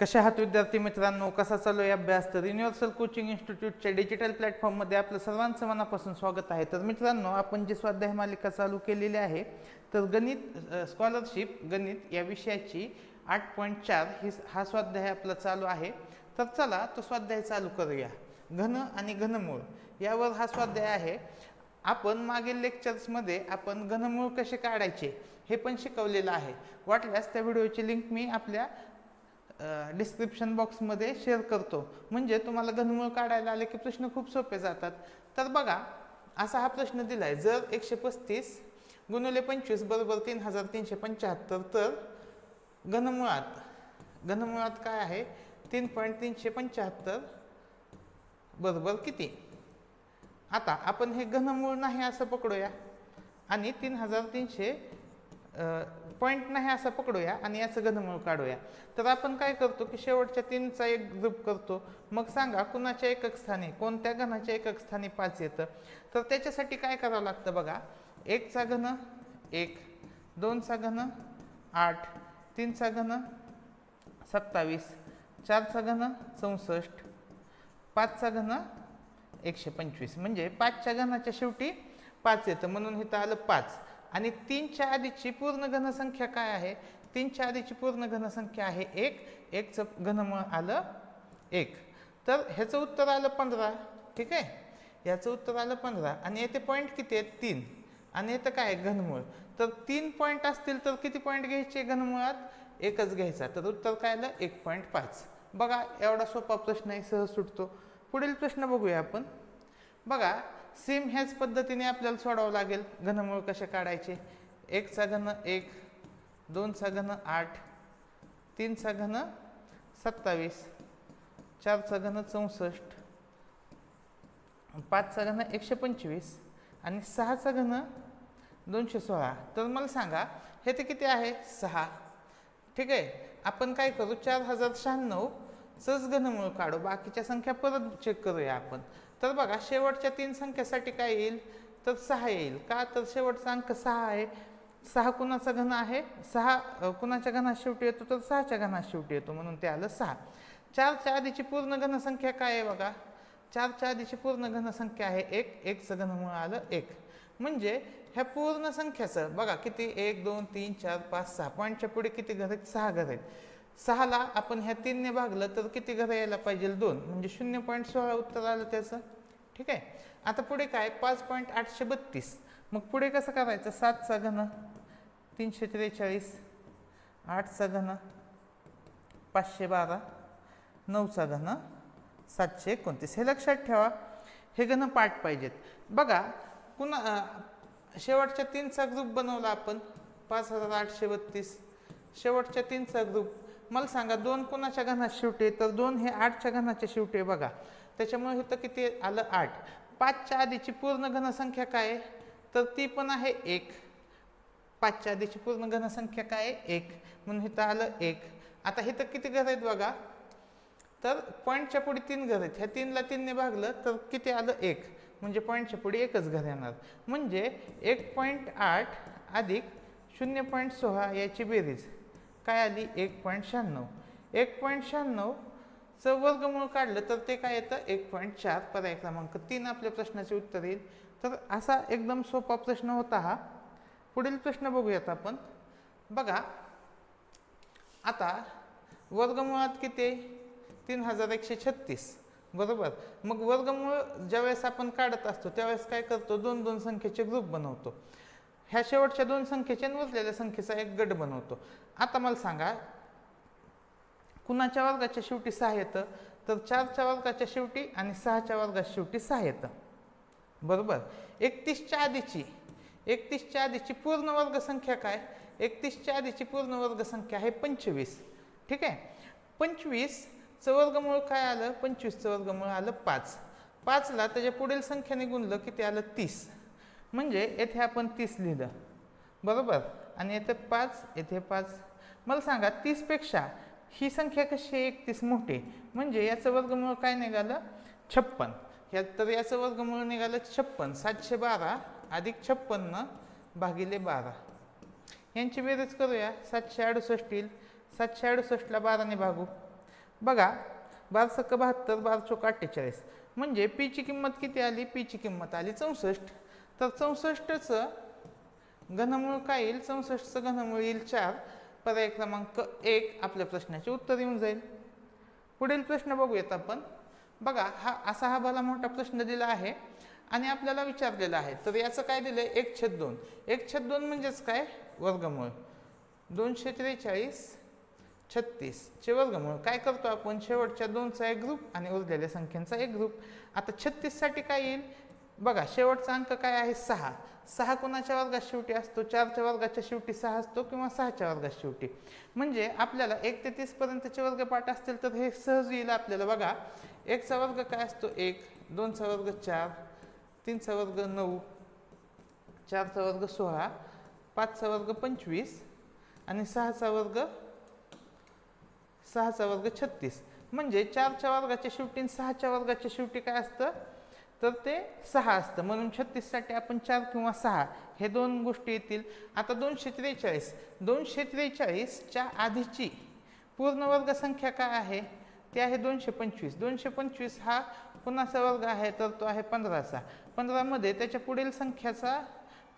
कशा आहात विद्यार्थी मित्रांनो? कसा चालू आहे अभ्यास? तर युनिव्हर्सल कोचिंग इन्स्टिट्यूटच्या डिजिटल प्लॅटफॉर्ममध्ये आपलं सर्वांचं मनापासून स्वागत आहे. तर मित्रांनो आपण जी स्वाध्याय मालिका चालू केलेली आहे तर गणित स्कॉलरशिप गणित या विषयाची आठ पॉईंट चार ही हा स्वाध्याय आपला चालू आहे. तर चला तो स्वाध्याय चालू करूया. घन आणि घनमूळ यावर हा स्वाध्याय आहे. आपण मागील लेक्चर्समध्ये आपण घनमूळ कसे काढायचे हे पण शिकवलेलं आहे. वाटल्यास त्या व्हिडिओची लिंक मी आपल्या डिस्क्रिप्शन बॉक्समध्ये शेअर करतो. म्हणजे तुम्हाला घनमूळ काढायला आले की प्रश्न खूप सोपे जातात. तर बघा असा हा प्रश्न दिला आहे जर एकशे पस्तीस गुणिले पंचवीस बरोबर तीन हजार तीनशे पंच्याहत्तर तर घनमुळात घनमुळात काय आहे? तीन पॉईंट तीनशे पंच्याहत्तर बरोबर किती? आता आपण हे घनमूळ नाही असं पकडूया. आणि तीन हजार तीनशे पॉईंट नाही असं पकडूया आणि याचं घनमूळ काढूया. तर आपण काय करतो की शेवटच्या तीनचा एक ग्रुप करतो. मग सांगा कुणाच्या एकक स्थानी कोणत्या घनाच्या एकक स्थानी पाच येतं? तर त्याच्यासाठी काय करावं लागतं बघा? एकचा घन एक. दोनचा घन आठ. तीनचा घन सत्तावीस. चारचा घन चौसष्ट. पाचचा घन एकशे पंचवीस. म्हणजे पाचच्या घनाच्या शेवटी पाच येतं. म्हणून इथं आलं पाच. आणि तीनच्या आधीची पूर्ण घनसंख्या काय आहे? तीनच्या आधीची पूर्ण घनसंख्या आहे एक. एकचं घनमळ आलं एक. तर ह्याचं उत्तर आलं पंधरा. ठीक आहे? याचं उत्तर आलं पंधरा. आणि येथे पॉईंट किती आहेत? तीन. आणि येतं काय? घनमूळ. तर तीन पॉईंट असतील तर किती पॉईंट घ्यायचे घनमुळात? एकच घ्यायचा. तर उत्तर काय आलं? एक पॉईंट पाच. बघा एवढा सोपा प्रश्न आहे सहज सुटतो. पुढील प्रश्न बघूया आपण. बघा सेम ह्याच पद्धतीने आपल्याला सोडावं लागेल. घनमूळ कसे काढायचे? एकचा घन एक दोनचा घन आठ तीनचा घन सत्तावीस चारचा घन चौसष्ट पाचचा घन एकशे पंचवीस आणि सहाचा घन दोनशे सोळा. तर मला सांगा हे ते किती आहे? सहा. ठीक आहे? आपण काय करू? चार हजार शहाण्णव घनमूळ काढू. बाकीच्या संख्या परत चेक करूया आपण. तर बघा शेवटच्या तीन संख्येसाठी काय येईल? तर सहा येईल. का? तर शेवटचा अंक सहा आहे. सहा कुणाचा घन आहे? सहा कुणाच्या घनात शेवटी येतो? तर सहाच्या घनात शेवटी येतो म्हणून ते आलं सहा. चारच्या आधीची पूर्ण घनसंख्या काय आहे बघा? चारच्या आधीची पूर्ण घनसंख्या आहे एक. एकचं घनमुळं आलं एक. म्हणजे ह्या पूर्ण संख्याचं बघा किती? एक दोन तीन चार पाच सहा. पॉईंटच्या पुढे किती घर आहेत? सहा घर आहेत. सहाला आपण ह्या तीनने भागलं तर किती घरं यायला पाहिजे? दोन. म्हणजे शून्य पॉईंट सोळा उत्तर आलं त्याचं. ठीक आहे? आता पुढे काय? पाच पॉईंट आठशे बत्तीस. मग पुढे कसं करायचं? सातचा घन. तीनशे त्रेचाळीस. आठचा घन. पाचशे बारा. नऊचा घन. सातशे एकोणतीस. हे लक्षात ठेवा. हे घन पाठ पाहिजेत. बघा कुणा शेवटच्या तीनचा ग्रुप बनवला आपण. पाच हजार आठशे बत्तीस. शेवटच्या तीनचा ग्रुप मला सांगा दोन कोणाच्या घनात शेवटी तर दोन हे आठच्या घनाच्या शेवटी बघा. त्याच्यामुळे होतं किती आलं आठ. पाचच्या आधीची पूर्ण घनसंख्या काय? आहे तर ती पण आहे एक. पाचच्या आधीची पूर्ण घनसंख्या काय? आहे एक. म्हणून इथं आलं एक. आता इथं किती घर आहेत बघा? तर पॉईंटच्या पुढे तीन घर आहेत. ह्या तीनला तीनने भागलं तर किती आलं? एक. म्हणजे पॉईंटच्या पुढे एकच घर येणार. म्हणजे एक पॉईंट आठ अधिक शून्य पॉईंट सोळा याची बेरीज. काय आली? एक पॉईंट शहाण्णव. एक पॉईंट शहाण्णवचं वर्गमूळ काढलं तर ते काय येतं? एक पॉईंट चार पर्याय क्रमांक तीन आपल्या प्रश्नाचे उत्तर येईल. तर असा एकदम सोपा प्रश्न होता हा. पुढील प्रश्न बघूयात आपण. बघा आता वर्गमुळात किती? आहे? तीन हजार एकशे छत्तीस. बरोबर? मग वर्गमूळ ज्यावेळेस आपण काढत असतो त्यावेळेस काय करतो? दोन दोन संख्येचे ग्रुप बनवतो. ह्या शेवटच्या दोन संख्येच्या आणि उरलेल्या संख्येचा एक गट बनवतो. आता मला सांगा कुणाच्या वर्गाच्या शेवटी सहा येतं? तर चारच्या वर्गाच्या शेवटी आणि सहाच्या वर्गाच्या शेवटी सहा येतं. बरोबर? एकतीसच्या आधीची एकतीसच्या आधीची पूर्ण वर्गसंख्या काय? एकतीसच्या आधीची पूर्ण वर्गसंख्या आहे पंचवीस. ठीक आहे? पंचवीसचं वर्गमूळ काय आलं? पंचवीसचं वर्गमूळ आलं पाच. पाचला त्याच्या पुढील संख्येने गुणलं ते आलं? तीस. म्हणजे येथे आपण तीस लिहिलं. बरोबर? आणि येथे पाच येथे पाच. मला सांगा तीसपेक्षा ही संख्या कशी आहे? एकतीस मोठी. म्हणजे याचं वर्गमूळ काय निघालं? छप्पन. ह्यात तर याचं वर्गमूळ निघालं छप्पन. सातशे बारा अधिक छप्पन्न भागिले बारा. यांची बेरीज करूया. सातशे अडुसष्ट येईल. सातशे अडुसष्टला बाराने भागू. बघा बारा सक्क बहात्तर बारा चौक अठ्ठेचाळीस. म्हणजे पीची किंमत किती आली? पीची किंमत आली चौसष्ट. तर चौसष्टचं घनमूळ काय येईल? चौसष्टचं घनमूळ येईल चार. पर्याय क्रमांक एक आपल्या प्रश्नाचे उत्तर येऊन जाईल. पुढील प्रश्न बघूयात आपण. बघा हा असा हा भला मोठा प्रश्न दिला आहे आणि आपल्याला विचारलेला आहे. तर याचं काय दिलं आहे एक छेद दोन. एक छेद दोन म्हणजेच काय? वर्गमूळ. दोनशे त्रेचाळीस छत्तीस चे वर्गमूळ. काय करतो आपण? शेवटच्या दोनचा एक ग्रुप आणि उरलेल्या संख्यांचा एक ग्रुप आता छत्तीससाठी काय येईल? बघा शेवटचा अंक काय आहे? सहा. सहा कोणाच्या वर्गात शेवटी असतो? चारच्या वर्गाच्या शेवटी सहा असतो किंवा सहाच्या वर्गात शेवटी? म्हणजे आपल्याला एक ते तीसपर्यंतचे वर्ग पाठ असतील तर हे सहज येईल आपल्याला. बघा एकचा वर्ग काय असतो? एक. दोनचा वर्ग चार. तीनचा वर्ग नऊ. चारचा वर्ग सोळा. पाचचा वर्ग पंचवीस. आणि सहाचा वर्ग सहाचा वर्ग छत्तीस. म्हणजे चारच्या वर्गाच्या शेवटी सहाच्या वर्गाच्या शेवटी काय असतं? तर ते सहा असतं. म्हणून छत्तीससाठी आपण चार किंवा सहा हे दोन गोष्टी येतील. आता दोनशे त्रेचाळीस. दोनशे त्रेचाळीसच्या आधीची पूर्ण वर्गसंख्या काय आहे? ते आहे दोनशे पंचवीस. दोनशे पंचवीस हा कुणाचा वर्ग आहे तर तो आहे पंधराचा. पंधरामध्ये त्याच्या पुढील संख्याचा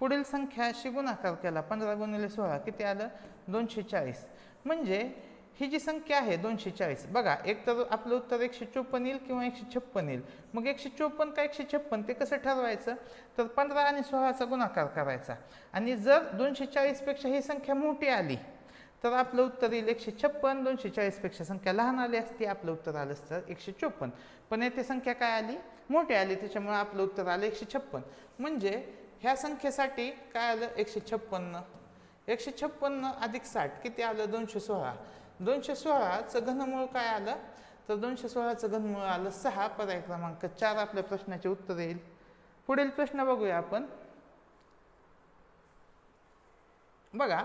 पुढील संख्याशी गुणाकार केला. पंधरा गुणिले सोळा किती आलं? दोनशे चाळीस. म्हणजे ही जी संख्या आहे दोनशे चाळीस बघा एक तर आपलं उत्तर एकशे चोपन्न येईल किंवा एकशे छप्पन येईल. मग एकशे चोपन्न का एकशे छप्पन ते कसं ठरवायचं? तर पंधरा आणि सोळाचा गुणाकार करायचा. आणि जर दोनशे चाळीसपेक्षा ही संख्या मोठी आली तर आपलं उत्तर येईल एकशे छप्पन दोनशे चाळीसपेक्षा संख्या लहान आली असती आपलं उत्तर आलं असतं एकशे चोपन्न पण येथे संख्या काय आली? मोठी आली त्याच्यामुळे आपलं उत्तर आलं एकशे छप्पन म्हणजे ह्या संख्येसाठी काय आलं? एकशे छप्पन्न एकशे छप्पन्न अधिक साठ. किती आलं? दोनशे सोळा. दोनशे सोळाचं घनमूळ काय आलं? तर दोनशे सोळाचं घनमूळ आलं सहा पर्याय क्रमांक चार. आपल्या प्रश्नाचे उत्तर येईल. पुढील प्रश्न बघूया आपण. बघा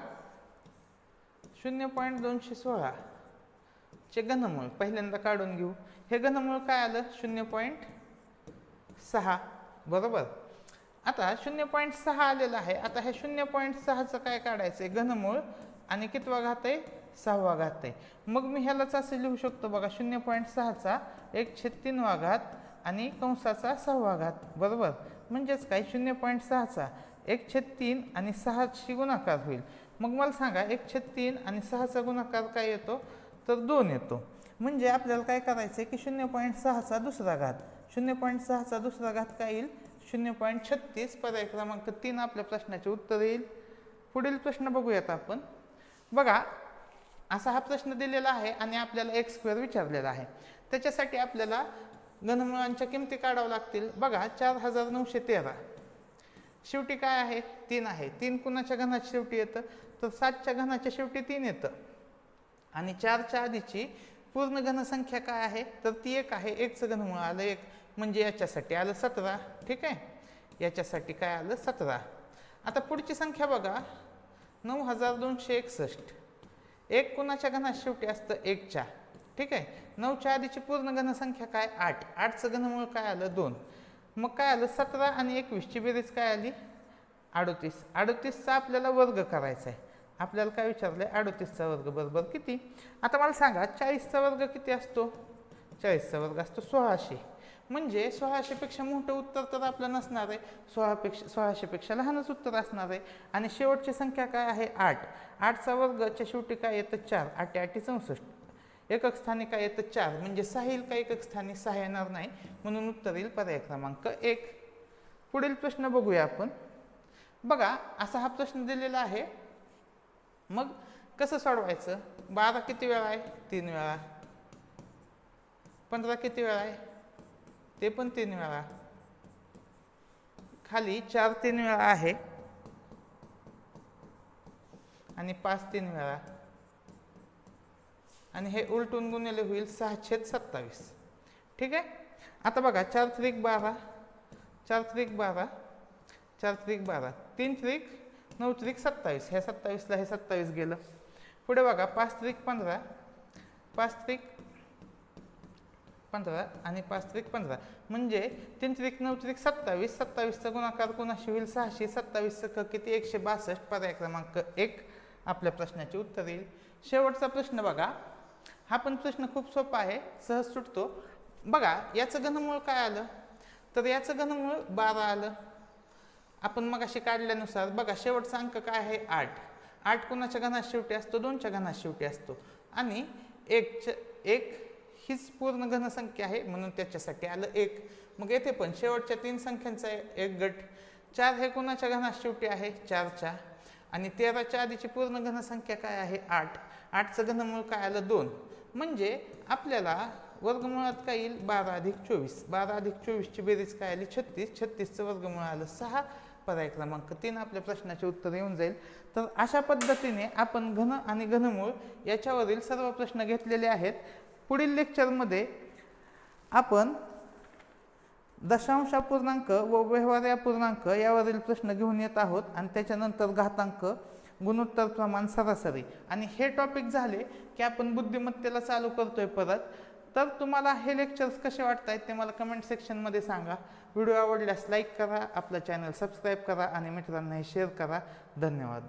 शून्य पॉईंट दोनशे सोळा चे घनमूळ. पहिल्यांदा काढून घेऊ. हे घनमूळ काय आलं? शून्य पॉईंट सहा. बरोबर? आता शून्य पॉईंट सहा आलेलं आहे. आता हे शून्य पॉईंट सहाचं काय काढायचं आहे घनमूळ. आणि कितवा घात आहे? सहावा घात आहे. मग मी ह्यालाच असं लिहू शकतो बघा शून्य पॉईंट सहाचा एक छेद तीनवा घात आणि कंसाचा सहावा घात बरोबर? म्हणजेच काय? शून्य पॉईंट सहाचा एक छेद तीन आणि सहाशी गुणाकार होईल. मग मला सांगा एक छेद तीन आणि सहाचा गुणाकार काय येतो? तर दोन येतो. म्हणजे आपल्याला काय करायचं आहे की शून्य पॉईंट सहाचा दुसरा घात. शून्य पॉईंट सहाचा दुसरा घात काय येईल? शून्य पॉईंट छत्तीस. पर्याय क्रमांक तीन आपल्या प्रश्नाचे उत्तर येईल. पुढील प्रश्न बघूयात आपण. बघा असा हा प्रश्न दिलेला आहे आणि आपल्याला एक स्क्वेअर विचारलेला आहे. त्याच्यासाठी आपल्याला घनमुळांच्या किमती काढाव्या लागतील. बघा चार हजार नऊशे तेरा. शेवटी काय आहे? तीन आहे. तीन कुणाच्या घनाच्या शेवटी येतं? तर सातच्या घनाच्या शेवटी तीन येतं. आणि चारच्या आधीची पूर्ण घनसंख्या काय आहे? तर ती एक आहे. एकचं घनमुळ आलं एक. म्हणजे याच्यासाठी आलं सतरा. ठीक आहे? याच्यासाठी काय आलं? सतरा. आता पुढची संख्या बघा. नऊ हजार दोनशे एकसष्ट. एक कुणाच्या घनात शेवटी असतं एकच्या ठीक आहे? नऊच्या आधीची पूर्ण घनसंख्या काय? आठ. आठचं घनमूळ काय आलं? दोन. मग काय आलं? सतरा आणि एकवीसची बेरीज काय आली? अडोतीस. अडोतीसचा आपल्याला वर्ग करायचा आहे. आपल्याला काय विचारलं आहे अडोतीसचा वर्ग बरोबर किती? आता मला सांगा चाळीसचा वर्ग किती असतो? चाळीसचा वर्ग असतो सोळाशे. म्हणजे सोळाशेपेक्षा मोठं उत्तर तर आपलं नसणार आहे. सोळापेक्षा सोळाशेपेक्षा लहानच उत्तर असणार आहे. आणि शेवटची संख्या काय आहे? आठ. आठचा वर्गच्या शेवटी काय येतं? चार. आठ आठी चौसष्ट. एकक स्थानी काय येतं? चार. म्हणजे सहा येईल का एकक स्थानी? सहा येणार नाही. म्हणून उत्तर येईल पर्याय क्रमांक एक. पुढील प्रश्न बघूया आपण. बघा असा हा प्रश्न दिलेला आहे. मग कसं सोडवायचं? बारा किती वेळा आहे? तीन वेळा. पंधरा किती वेळा आहे? ते पण तीन वेळा. खाली चार तीन वेळा आहे. आणि पाच तीन वेळा. आणि हे उलटून गुन्हेले होईल सहा छेद सत्तावीस. ठीक आहे? आता बघा चार त्रिक बारा चार त्रिक बारा चार त्रिक बारा. तीन त्रिक नऊ त्रिक सत्तावीस. ह्या सत्तावीसला हे सत्तावीस गेलं. पुढे बघा पाच त्रिक पंधरा पाच त्रिक पंधरा आणि पाच त्रिक पंधरा. म्हणजे तीन त्रिक नऊ त्रिक सत्तावीस. सत्तावीसचा गुणाकार कोणाशी होईल? सहाशे. सत्तावीसचं क किती? एकशे बासष्ट. पर्याय क्रमांक एक आपल्या प्रश्नाचे उत्तर येईल. शेवटचा प्रश्न बघा. हा पण प्रश्न खूप सोपा आहे. सहज सुटतो. बघा याचं घनमूळ काय आलं? तर याचं घनमूळ बारा आलं. आपण मग अशी काढल्यानुसार बघा शेवटचा अंक काय आहे? आठ. आठ कोणाच्या घनात शेवटी असतो? दोनच्या घनात शेवटी असतो. आणि एकच्या एक हीच पूर्ण घनसंख्या आहे म्हणून त्याच्यासाठी आलं एक. मग येथे पण शेवटच्या तीन संख्यांचा एक गट. चार हे कोणाच्या घनात शेवटी आहे? चारच्या. आणि तेराच्या आधीची पूर्ण घनसंख्या काय आहे? आठ. आठचं घनमूळ काय आलं? दोन. म्हणजे आपल्याला वर्गमुळात काय येईल? बारा अधिक चोवीस. बारा अधिक चोवीसची बेरीज काय आली? छत्तीस. छत्तीसचं वर्गमूळ आलं सहा. पर्याय क्रमांक तीन आपल्या प्रश्नाचे उत्तर येऊन जाईल. तर अशा पद्धतीने आपण घन आणि घनमूळ याच्यावरील सर्व प्रश्न घेतलेले आहेत. पुढील लेक्चरमध्ये आपण दशांश अपूर्णांक व व्यवहार्य अपूर्णांक यावरील प्रश्न घेऊन येत आहोत आणि त्याच्यानंतर घातांक गुणोत्तर प्रमाण सरासरी. आणि हे टॉपिक झाले की आपण बुद्धिमत्तेला चालू करतोय परत. तर तुम्हाला हे लेक्चर्स कसे वाटत आहेत ते मला कमेंट सेक्शनमध्ये सांगा. व्हिडिओ आवडल्यास लाईक करा आपलं चॅनल सबस्क्राईब करा आणि मित्रांनाही शेअर करा. धन्यवाद.